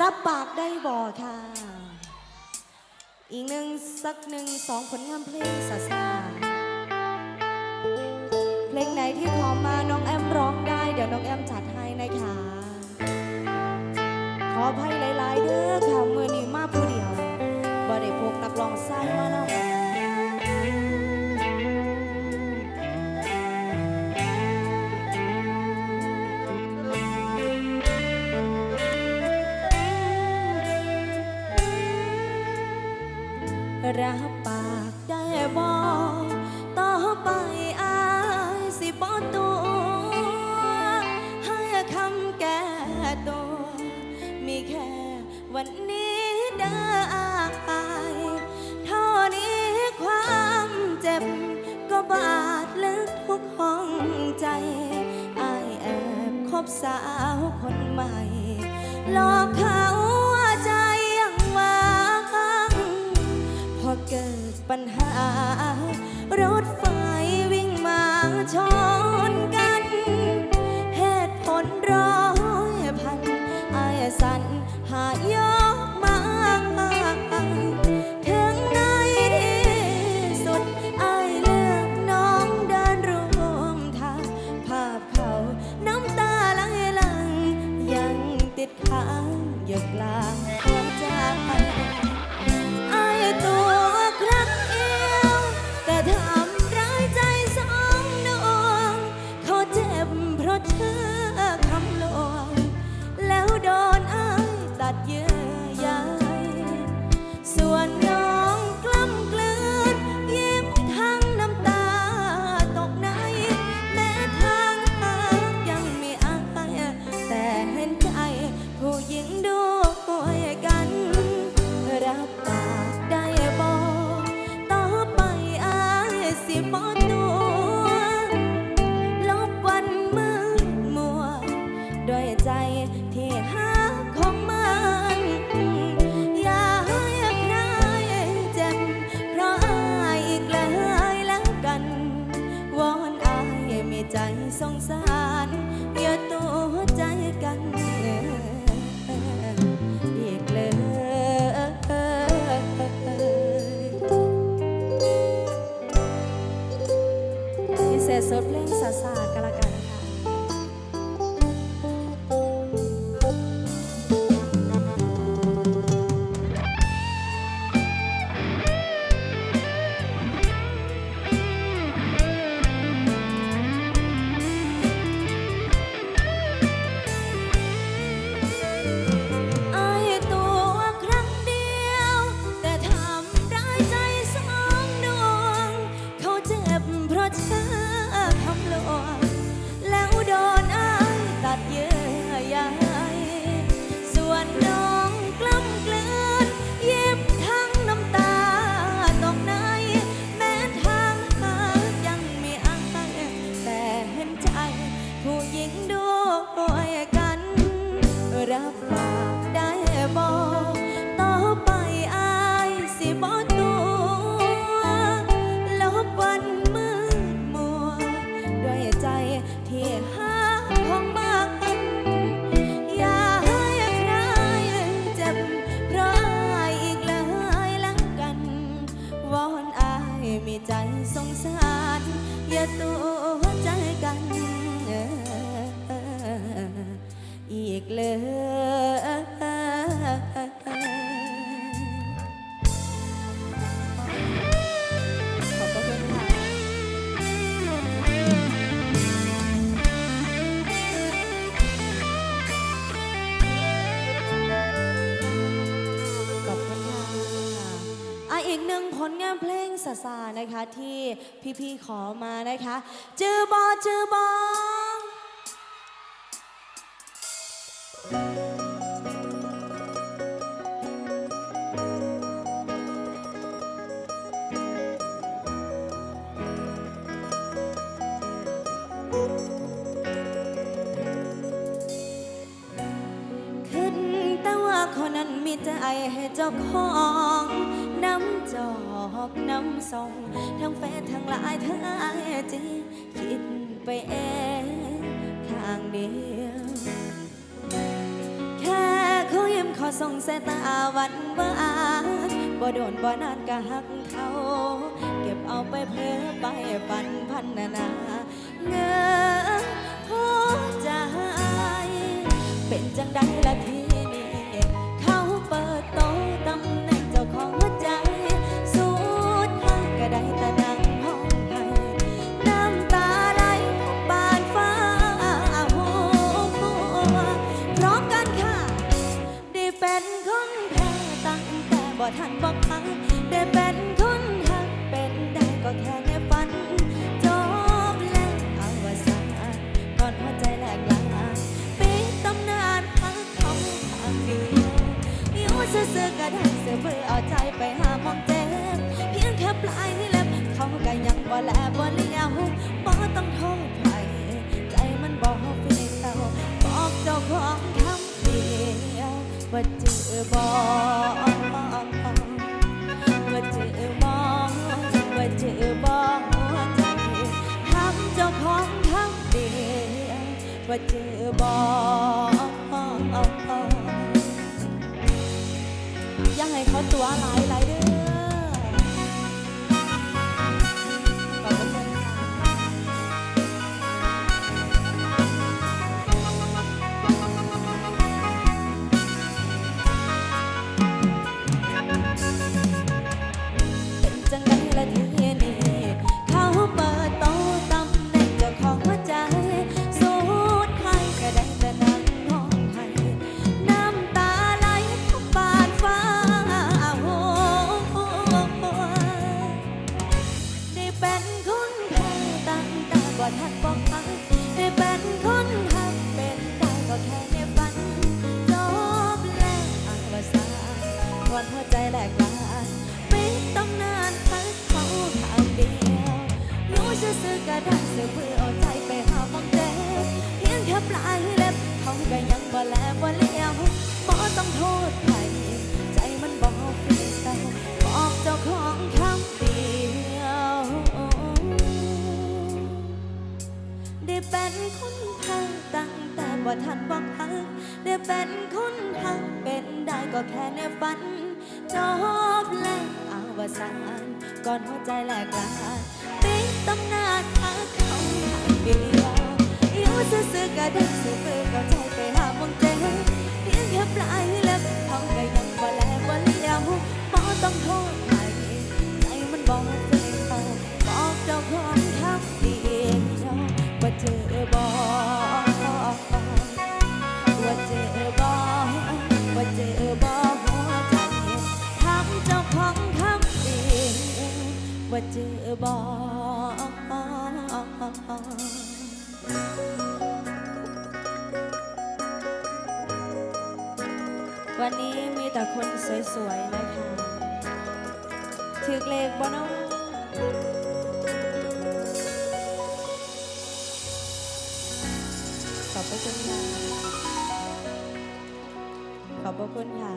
รับปากได้บ่ค่ะ อีกหนึ่งสักหนึ่งสองผลงานเพลงสาสาเพลงไหนที่ขอมาน้องแอมร้องได้ เดี๋ยวน้องแอมจัดให้นะคะ ขออภัยหลาย ๆเด้อ รับปากได้บอกต่อไปอายสิบอตัว ให้คำแก้ตัว มีแค่วันนี้เด้ออายเท่านี้ความเจ็บ ก็บาดลึกทุกห้องใจอายแอบคบสาวคนใหม่หลอกเขา เกิดปัญหารถไฟวิ่งมาชนกัน ใจสงสารอย่าตัวใจกันอีกเลยที่เสียสดแล้ could have. อีกหนึ่งผลงานเพลงสาสานะคะ ที่พี่ๆขอมานะคะ จือบอจือบอคนนั้นมีใจให้เจ้าของ จอกน้ำส่ง ทั้งแฟนทั้งหลายเธอจีคิดไปเองทางเดียว แค่เขายิ้มขอส่งสายตาวันวานบ่โดนบ่นานก็หักเขา เก็บเอาไปเพ้อไปฝันพันนานาเงินพอใจเป็นจังใดละทีนี้เขาเปิดโตตำแหน่งเจ้าของ ยังบ่แลบ่เลี้ยวบ่ต้องโทษใครใจมันบอกเพีเราบอกเจ้าของคำเดียวว่าเจอบ่ว่าเจอบ่ว่าเจอบ่หัวใจทำเจ้าของคำเดียวว่าเจอบ่อย่าให้เขาตัวหลายหลายเด้อ ลายเล็บเขาก็ยังบ่แลบ่เลี้ยวบ่ต้องโทษใครใจมันบอกเพียงแต่บอกเจ้าของคำเดียวได้เป็นคนพักตั้งแต่บ่ทันบอกพักได้เป็นคนพักเป็นได้ก็แค่ในฝันจบแล้วอาวสานก่อนหัวใจแหลกลานปิดตำนานพักเขาทางเดียว ซื่อๆก็ได้ซื่อเพื่อเข้าใจไปหาหมองเจเพียงแค่ปลายเล็บเขาก็ยังบ่แลบ่เลี้ยวบ่ต้องโทษใครใจมันบอกเพียงเขาบอกเจ้าของคำเดียวว่าเจอบ่ว่าเจอบ่ว่าเจอบ่หัวใจทำเจ้าของคำเดียวว่าเจอบ่ นี้มีแต่คนสวยๆ นะคะถือเลขบ่น้องขอบพระคุณค่ะ ขอบพระคุณค่ะ